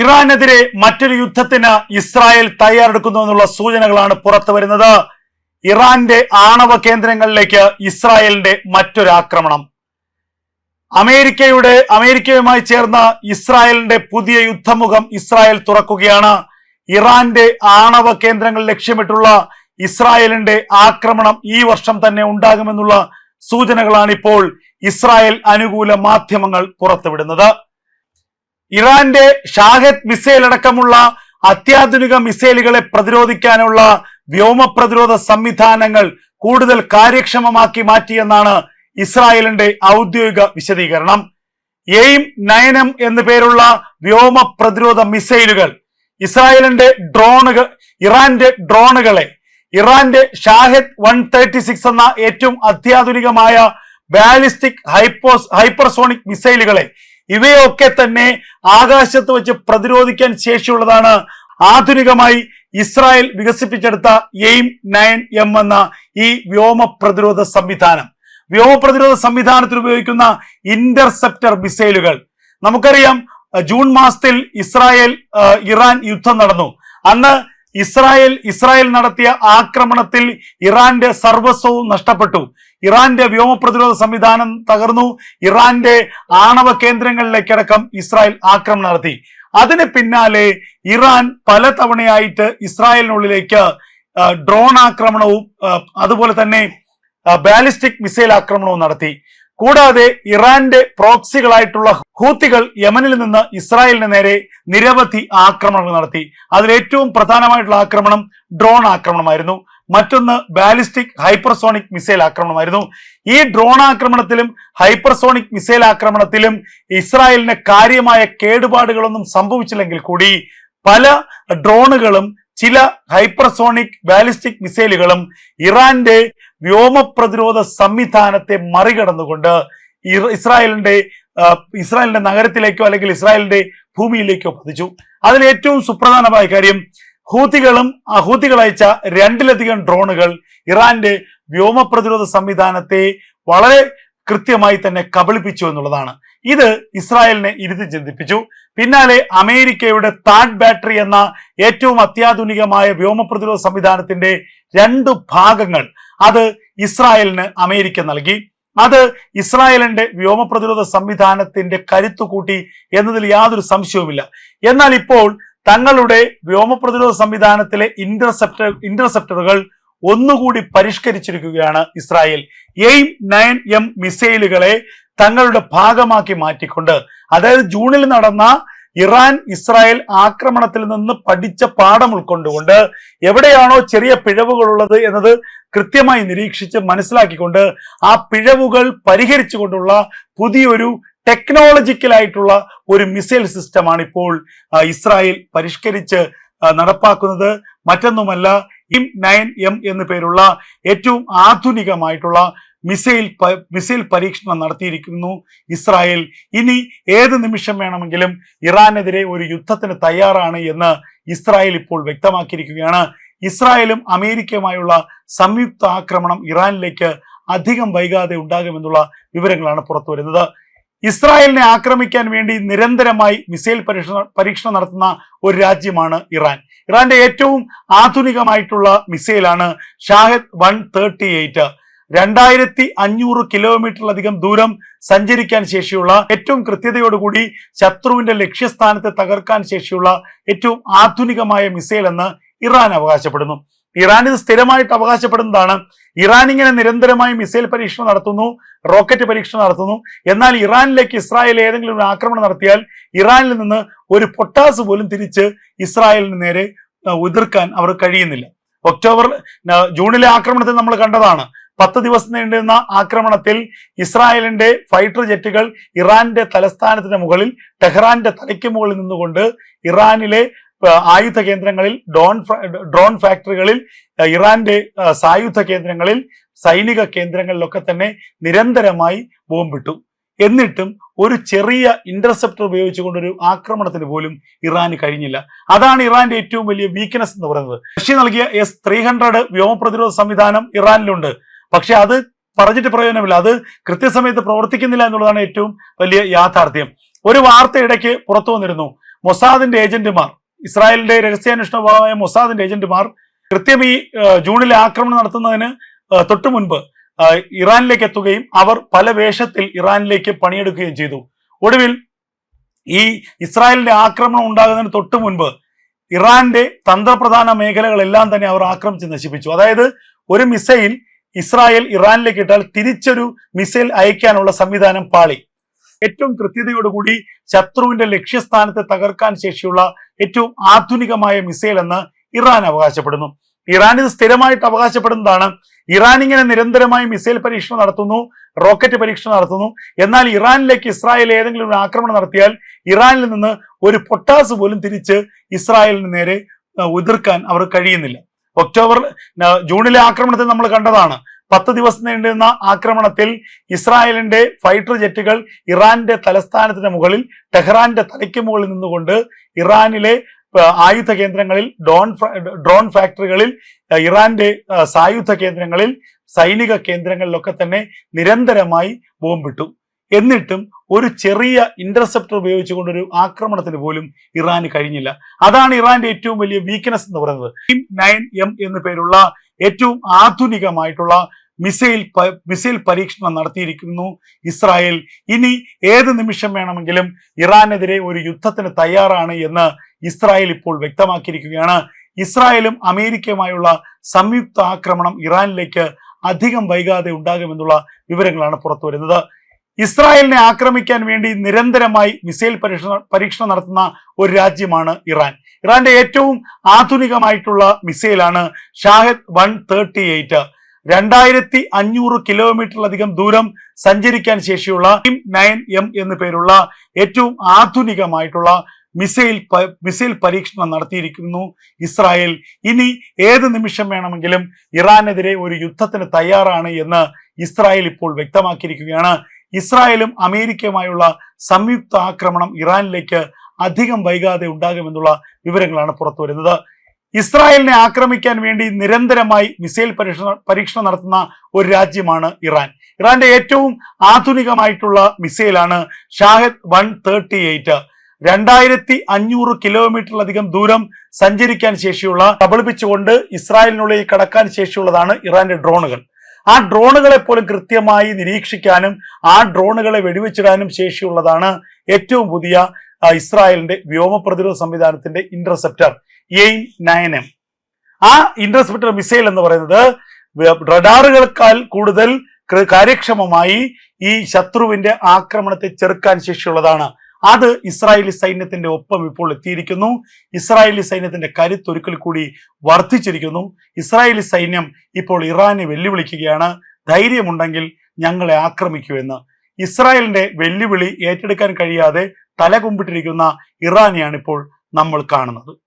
ഇറാനെതിരെ മറ്റൊരു യുദ്ധത്തിന് ഇസ്രായേൽ തയ്യാറെടുക്കുന്നു എന്നുള്ള സൂചനകളാണ് പുറത്തു വരുന്നത്. ഇറാന്റെ ആണവ കേന്ദ്രങ്ങളിലേക്ക് ഇസ്രായേലിന്റെ മറ്റൊരു ആക്രമണം. അമേരിക്കയുടെ അമേരിക്കയുമായി ചേർന്ന ഇസ്രായേലിന്റെ പുതിയ യുദ്ധമുഖം ഇസ്രായേൽ തുറക്കുകയാണ്. ഇറാന്റെ ആണവ കേന്ദ്രങ്ങൾ ലക്ഷ്യമിട്ടുള്ള ഇസ്രായേലിന്റെ ആക്രമണം ഈ വർഷം തന്നെ ഉണ്ടാകുമെന്നുള്ള സൂചനകളാണ് ഇപ്പോൾ ഇസ്രായേൽ അനുകൂല മാധ്യമങ്ങൾ പുറത്തുവിടുന്നത്. ഇറാന്റെ ഷാഹദ് മിസൈൽ അടക്കമുള്ള അത്യാധുനിക മിസൈലുകളെ പ്രതിരോധിക്കാനുള്ള വ്യോമ പ്രതിരോധ സംവിധാനങ്ങൾ കൂടുതൽ കാര്യക്ഷമമാക്കി മാറ്റിയെന്നാണ് ഇസ്രായേലിന്റെ ഔദ്യോഗിക വിശദീകരണം. എയിം നയനം എന്നു പേരുള്ള വ്യോമ പ്രതിരോധ മിസൈലുകൾ ഇസ്രായേലിന്റെ ഡ്രോണുകൾ ഇറാന്റെ ഡ്രോണുകളെ ഇറാന്റെ ഷാഹിദ് വൺ തേർട്ടി സിക്സ് എന്ന ഏറ്റവും അത്യാധുനികമായ ബാലിസ്റ്റിക് ഹൈപ്പോസ് ഹൈപ്പർസോണിക് മിസൈലുകളെ ഇവയൊക്കെ തന്നെ ആകാശത്ത് വെച്ച് പ്രതിരോധിക്കാൻ ശേഷിയുള്ളതാണ്. ആധുനികമായി ഇസ്രായേൽ വികസിപ്പിച്ചെടുത്ത എയിം നയൻ എം എന്ന ഈ വ്യോമ പ്രതിരോധ സംവിധാനം. വ്യോമ പ്രതിരോധ സംവിധാനത്തിൽ ഉപയോഗിക്കുന്ന ഇന്റർസെപ്റ്റർ മിസൈലുകൾ. നമുക്കറിയാം ജൂൺ മാസത്തിൽ ഇസ്രായേൽ ഇറാൻ യുദ്ധം നടന്നു. അന്ന് ഇസ്രായേൽ ഇസ്രായേൽ നടത്തിയ ആക്രമണത്തിൽ ഇറാന്റെ സർവസ്വവും നഷ്ടപ്പെട്ടു. ഇറാന്റെ വ്യോമ പ്രതിരോധ സംവിധാനം തകർന്നു. ഇറാന്റെ ആണവ കേന്ദ്രങ്ങളിലേക്കടക്കം ഇസ്രായേൽ ആക്രമണം നടത്തി. അതിന് പിന്നാലെ ഇറാൻ പല തവണയായിട്ട് ഇസ്രായേലിനുള്ളിലേക്ക് ഡ്രോൺ ആക്രമണവും അതുപോലെ തന്നെ ബാലിസ്റ്റിക് മിസൈൽ ആക്രമണവും നടത്തി. കൂടാതെ ഇറാന്റെ പ്രോക്സികളായിട്ടുള്ള ഹൂത്തികൾ യമനിൽ നിന്ന് ഇസ്രായേലിന് നേരെ നിരവധി ആക്രമണങ്ങൾ നടത്തി. അതിൽ ഏറ്റവും പ്രധാനമായിട്ടുള്ള ആക്രമണം ഡ്രോൺ ആക്രമണമായിരുന്നു. മറ്റൊന്ന് ബാലിസ്റ്റിക് ഹൈപ്പർസോണിക് മിസൈൽ ആക്രമണമായിരുന്നു. ഈ ഡ്രോൺ ആക്രമണത്തിലും ഹൈപ്പർസോണിക് മിസൈൽ ആക്രമണത്തിലും ഇസ്രായേലിന് കാര്യമായ കേടുപാടുകളൊന്നും സംഭവിച്ചില്ലെങ്കിൽ കൂടി പല ഡ്രോണുകളും ചില ഹൈപ്പർസോണിക് ബാലിസ്റ്റിക് മിസൈലുകളും ഇറാന്റെ വ്യോമ പ്രതിരോധ സംവിധാനത്തെ മറികടന്നുകൊണ്ട് ഇസ്രായേലിന്റെ ഇസ്രായേലിന്റെ നഗരത്തിലേക്കോ അല്ലെങ്കിൽ ഇസ്രായേലിന്റെ ഭൂമിയിലേക്കോ പതിച്ചു. അതിൽ ഏറ്റവും സുപ്രധാനമായ കാര്യം ഹൂത്തികളും ഹൂത്തികൾ അയച്ച രണ്ടിലധികം ഡ്രോണുകൾ ഇറാന്റെ വ്യോമ പ്രതിരോധ സംവിധാനത്തെ വളരെ കൃത്യമായി തന്നെ കബളിപ്പിച്ചു എന്നുള്ളതാണ്. ഇത് ഇസ്രായേലിനെ ഇരുതി ചിന്തിപ്പിച്ചു. പിന്നാലെ അമേരിക്കയുടെ താഡ് ബാറ്ററി എന്ന ഏറ്റവും അത്യാധുനികമായ വ്യോമ പ്രതിരോധ സംവിധാനത്തിന്റെ രണ്ട് ഭാഗങ്ങൾ അത് ഇസ്രായേലിന് അമേരിക്ക നൽകി. അത് ഇസ്രായേലിന്റെ വ്യോമ പ്രതിരോധ സംവിധാനത്തിന്റെ കരുത്തു കൂട്ടി എന്നതിൽ യാതൊരു സംശയവുമില്ല. എന്നാൽ ഇപ്പോൾ തങ്ങളുടെ വ്യോമ പ്രതിരോധ സംവിധാനത്തിലെ ഇന്റർസെപ്റ്റർ ഇന്റർസെപ്റ്ററുകൾ ഒന്നുകൂടി പരിഷ്കരിച്ചിരിക്കുകയാണ് ഇസ്രായേൽ. എയിം നയൻ എം മിസൈലുകളെ തങ്ങളുടെ ഭാഗമാക്കി മാറ്റിക്കൊണ്ട് അതായത് ജൂണിൽ നടന്ന ഇറാൻ ഇസ്രായേൽ ആക്രമണത്തിൽ നിന്ന് പഠിച്ച പാഠം ഉൾക്കൊണ്ടുകൊണ്ട് എവിടെയാണോ ചെറിയ പിഴവുകളുള്ളത് എന്നത് കൃത്യമായി നിരീക്ഷിച്ച് മനസ്സിലാക്കിക്കൊണ്ട് ആ പിഴവുകൾ പരിഹരിച്ചുകൊണ്ടുള്ള പുതിയൊരു ടെക്നോളജിക്കലായിട്ടുള്ള ഒരു മിസൈൽ സിസ്റ്റമാണ് ഇപ്പോൾ ഇസ്രായേൽ പരിഷ്കരിച്ച് നടപ്പാക്കുന്നത്. മറ്റൊന്നുമല്ല ഇം നയൻ എം എന്നു പേരുള്ള ഏറ്റവും ആധുനികമായിട്ടുള്ള മിസൈൽ മിസൈൽ പരീക്ഷണം നടത്തിയിരിക്കുന്നു ഇസ്രായേൽ. ഇനി ഏത് നിമിഷം വേണമെങ്കിലും ഇറാനെതിരെ ഒരു യുദ്ധത്തിന് തയ്യാറാണ് എന്ന് ഇസ്രായേൽ ഇപ്പോൾ വ്യക്തമാക്കിയിരിക്കുകയാണ്. ഇസ്രായേലും അമേരിക്കയുമായുള്ള സംയുക്ത ആക്രമണം ഇറാനിലേക്ക് അധികം വൈകാതെ ഉണ്ടാകുമെന്നുള്ള വിവരങ്ങളാണ് പുറത്തു വരുന്നത്. ഇസ്രായേലിനെ ആക്രമിക്കാൻ വേണ്ടി നിരന്തരമായി മിസൈൽ പരീക്ഷണ പരീക്ഷണം നടത്തുന്ന ഒരു രാജ്യമാണ് ഇറാൻ. ഇറാന്റെ ഏറ്റവും ആധുനികമായിട്ടുള്ള മിസൈലാണ് ഷാഹിദ് വൺ തേർട്ടി എയ്റ്റ് രണ്ടായിരത്തി അഞ്ഞൂറ് കിലോമീറ്ററിലധികം ദൂരം സഞ്ചരിക്കാൻ ശേഷിയുള്ള ഏറ്റവും കൃത്യതയോടുകൂടി ശത്രുവിന്റെ ലക്ഷ്യസ്ഥാനത്തെ തകർക്കാൻ ശേഷിയുള്ള ഏറ്റവും ആധുനികമായ മിസൈൽ എന്ന് ഇറാൻ അവകാശപ്പെടുന്നു. ഇറാൻ ഇത് സ്ഥിരമായിട്ട് അവകാശപ്പെടുന്നതാണ്. ഇറാൻ ഇങ്ങനെ നിരന്തരമായി മിസൈൽ പരീക്ഷണം നടത്തുന്നു റോക്കറ്റ് പരീക്ഷണം നടത്തുന്നു. എന്നാൽ ഇറാനിലേക്ക് ഇസ്രായേൽ ഏതെങ്കിലും ഒരു ആക്രമണം നടത്തിയാൽ ഇറാനിൽ നിന്ന് ഒരു പൊട്ടാസ് പോലും തിരിച്ച് ഇസ്രായേലിന് നേരെ ഉതിർക്കാൻ അവർ കഴിയുന്നില്ല. ഒക്ടോബർ ജൂണിലെ ആക്രമണത്തിൽ നമ്മൾ കണ്ടതാണ്. പത്ത് ദിവസം നീണ്ടുന്ന ആക്രമണത്തിൽ ഇസ്രായേലിന്റെ ഫൈറ്റർ ജെറ്റുകൾ ഇറാന്റെ തലസ്ഥാനത്തിന് മുകളിൽ ടെഹ്റാന്റെ തലയ്ക്ക് മുകളിൽ നിന്നുകൊണ്ട് ഇറാനിലെ ആയുധ കേന്ദ്രങ്ങളിൽ ഡോൺ ഡ്രോൺ ഫാക്ടറികളിൽ ഇറാന്റെ സായുധ കേന്ദ്രങ്ങളിൽ സൈനിക കേന്ദ്രങ്ങളിലൊക്കെ തന്നെ നിരന്തരമായി ബോംബിട്ടു. എന്നിട്ടും ഒരു ചെറിയ ഇന്റർസെപ്റ്റർ ഉപയോഗിച്ചുകൊണ്ടൊരു ആക്രമണത്തിന് പോലും ഇറാന് കഴിഞ്ഞില്ല. അതാണ് ഇറാന്റെ ഏറ്റവും വലിയ വീക്ക്നെസ് എന്ന് പറയുന്നത്. റഷ്യ നൽകിയ എസ് ത്രീ ഹൺഡ്രഡ് വ്യോമപ്രതിരോധ സംവിധാനം ഇറാനിലുണ്ട്. പക്ഷെ അത് പറഞ്ഞിട്ട് പ്രയോജനമില്ല. അത് കൃത്യസമയത്ത് പ്രവർത്തിക്കുന്നില്ല എന്നുള്ളതാണ് ഏറ്റവും വലിയ യാഥാർത്ഥ്യം. ഒരു വാർത്ത ഇടയ്ക്ക് പുറത്തു വന്നിരുന്നു. മൊസാദിന്റെ ഏജന്റുമാർ ഇസ്രായേലിന്റെ രഹസ്യാന്വേഷണ വിഭാഗമായ മൊസാദിന്റെ ഏജന്റുമാർ കൃത്യം ഈ ജൂണിലെ ആക്രമണം നടത്തുന്നതിന് തൊട്ടു മുൻപ് ഇറാനിലേക്ക് എത്തുകയും അവർ പല വേഷത്തിൽ ഇറാനിലേക്ക് പണിയെടുക്കുകയും ചെയ്തു. ഒടുവിൽ ഈ ഇസ്രായേലിന്റെ ആക്രമണം ഉണ്ടാകുന്നതിന് തൊട്ടു മുൻപ് ഇറാന്റെ തന്ത്രപ്രധാന മേഖലകളെല്ലാം തന്നെ അവർ ആക്രമിച്ച് നശിപ്പിച്ചു. അതായത് ഒരു മിസൈൽ ഇസ്രായേൽ ഇറാനിലേക്ക് ഇട്ടാൽ തിരിച്ചൊരു മിസൈൽ അയക്കാനുള്ള സംവിധാനം പാളി. ഏറ്റവും കൃത്യതയോടുകൂടി ശത്രുവിന്റെ ലക്ഷ്യസ്ഥാനത്തെ തകർക്കാൻ ശേഷിയുള്ള ഏറ്റവും ആധുനികമായ മിസൈൽ എന്ന് ഇറാൻ അവകാശപ്പെടുന്നു. ഇറാൻ ഇത് സ്ഥിരമായിട്ട് അവകാശപ്പെടുന്നതാണ്. ഇറാൻ ഇങ്ങനെ നിരന്തരമായി മിസൈൽ പരീക്ഷണം നടത്തുന്നു റോക്കറ്റ് പരീക്ഷണം നടത്തുന്നു. എന്നാൽ ഇറാനിലേക്ക് ഇസ്രായേൽ ഏതെങ്കിലും ഒരു ആക്രമണം നടത്തിയാൽ ഇറാനിൽ നിന്ന് ഒരു പൊട്ടാസ് പോലും തിരിച്ച് ഇസ്രായേലിന് നേരെ ഉതിർക്കാൻ അവർ കഴിയുന്നില്ല. ഒക്ടോബർ ജൂണിലെ ആക്രമണത്തിൽ നമ്മൾ കണ്ടതാണ്. പത്ത് ദിവസം നീണ്ടുന്ന ആക്രമണത്തിൽ ഇസ്രായേലിന്റെ ഫൈറ്റർ ജെറ്റുകൾ ഇറാന്റെ തലസ്ഥാനത്തിന് മുകളിൽ ടെഹ്റാന്റെ തലയ്ക്ക് മുകളിൽ നിന്നുകൊണ്ട് ഇറാനിലെ ആയുധ കേന്ദ്രങ്ങളിൽ ഡോൺ ഡ്രോൺ ഫാക്ടറികളിൽ ഇറാന്റെ സായുധ കേന്ദ്രങ്ങളിൽ സൈനിക കേന്ദ്രങ്ങളിലൊക്കെ തന്നെ നിരന്തരമായി ബോംബിട്ടു. എന്നിട്ടും ഒരു ചെറിയ ഇന്റർസെപ്റ്റർ ഉപയോഗിച്ചുകൊണ്ട് ഒരു ആക്രമണത്തിന് പോലും ഇറാന് കഴിഞ്ഞില്ല. അതാണ് ഇറാന്റെ ഏറ്റവും വലിയ വീക്ക്നെസ് എന്ന് പറയുന്നത്. നയൻ എം എന്ന പേരുള്ള ഏറ്റവും ആധുനികമായിട്ടുള്ള മിസൈൽ മിസൈൽ പരീക്ഷണം നടത്തിയിരിക്കുന്നു ഇസ്രായേൽ. ഇനി ഏത് നിമിഷം വേണമെങ്കിലും ഇറാനെതിരെ ഒരു യുദ്ധത്തിന് തയ്യാറാണ് എന്ന് ഇസ്രായേൽ ഇപ്പോൾ വ്യക്തമാക്കിയിരിക്കുകയാണ്. ഇസ്രായേലും അമേരിക്കയുമായുള്ള സംയുക്ത ആക്രമണം ഇറാനിലേക്ക് അധികം വൈകാതെ ഉണ്ടാകുമെന്നുള്ള വിവരങ്ങളാണ് പുറത്തു വരുന്നത് ഇസ്രായേലിനെ ആക്രമിക്കാൻ വേണ്ടി നിരന്തരമായി മിസൈൽ പരീക്ഷണ പരീക്ഷണം നടത്തുന്ന ഒരു രാജ്യമാണ് ഇറാൻ. ഇറാന്റെ ഏറ്റവും ആധുനികമായിട്ടുള്ള മിസൈലാണ് ഷാഹിദ് വൺ തേർട്ടി എയ്റ്റ് രണ്ടായിരത്തി അഞ്ഞൂറ് കിലോമീറ്ററിലധികം ദൂരം സഞ്ചരിക്കാൻ ശേഷിയുള്ള നയൻ എം എന്ന് പേരുള്ള ഏറ്റവും ആധുനികമായിട്ടുള്ള മിസൈൽ മിസൈൽ പരീക്ഷണം നടത്തിയിരിക്കുന്നു ഇസ്രായേൽ. ഇനി ഏത് നിമിഷം വേണമെങ്കിലും ഇറാനെതിരെ ഒരു യുദ്ധത്തിന് തയ്യാറാണ് എന്ന് ഇസ്രായേൽ ഇപ്പോൾ വ്യക്തമാക്കിയിരിക്കുകയാണ്. ഇസ്രായേലും അമേരിക്കയുമായുള്ള സംയുക്ത ആക്രമണം ഇറാനിലേക്ക് അധികം വൈകാതെ ഉണ്ടാകുമെന്നുള്ള വിവരങ്ങളാണ് പുറത്തു വരുന്നത്. ഇസ്രായേലിനെ ആക്രമിക്കാൻ വേണ്ടി നിരന്തരമായി മിസൈൽ പരീക്ഷണ പരീക്ഷണം നടത്തുന്ന ഒരു രാജ്യമാണ് ഇറാൻ. ഇറാന്റെ ഏറ്റവും ആധുനികമായിട്ടുള്ള മിസൈലാണ് ഷാഹദ് വൺ തേർട്ടി എയ്റ്റ് രണ്ടായിരത്തി അഞ്ഞൂറ് കിലോമീറ്ററിലധികം ദൂരം സഞ്ചരിക്കാൻ ശേഷിയുള്ള കബളിപ്പിച്ചുകൊണ്ട് ഇസ്രായേലിനുള്ളിൽ കടക്കാൻ ശേഷിയുള്ളതാണ് ഇറാന്റെ ഡ്രോണുകൾ. ആ ഡ്രോണുകളെ പോലും കൃത്യമായി നിരീക്ഷിക്കാനും ആ ഡ്രോണുകളെ വെടിവെച്ചിടാനും ശേഷിയുള്ളതാണ് ഏറ്റവും പുതിയ ഇസ്രായേലിന്റെ വ്യോമ പ്രതിരോധ സംവിധാനത്തിന്റെ ഇന്റർസെപ്റ്റർ എയിം നയൻ എം. ആ ഇന്റർസെപ്റ്റർ മിസൈൽ എന്ന് പറയുന്നത് റഡാറുകളെക്കാൾ കൂടുതൽ കാര്യക്ഷമമായി ഈ ശത്രുവിന്റെ ആക്രമണത്തെ ചെറുക്കാൻ ശേഷിയുള്ളതാണ്. അത് ഇസ്രായേലി സൈന്യത്തിന്റെ ഒപ്പം ഇപ്പോൾ എത്തിയിരിക്കുന്നു. ഇസ്രായേലി സൈന്യത്തിന്റെ കരുത്തൊരുക്കൽ കൂടി വർദ്ധിച്ചിരിക്കുന്നു. ഇസ്രായേലി സൈന്യം ഇപ്പോൾ ഇറാനെ വെല്ലുവിളിക്കുകയാണ്. ധൈര്യമുണ്ടെങ്കിൽ ഞങ്ങളെ ആക്രമിക്കൂ എന്ന്. ഇസ്രായേലിന്റെ വെല്ലുവിളി ഏറ്റെടുക്കാൻ കഴിയാതെ തലകുമ്പിട്ടിരിക്കുന്ന ഇറാനെയാണ് ഇപ്പോൾ നമ്മൾ കാണുന്നത്.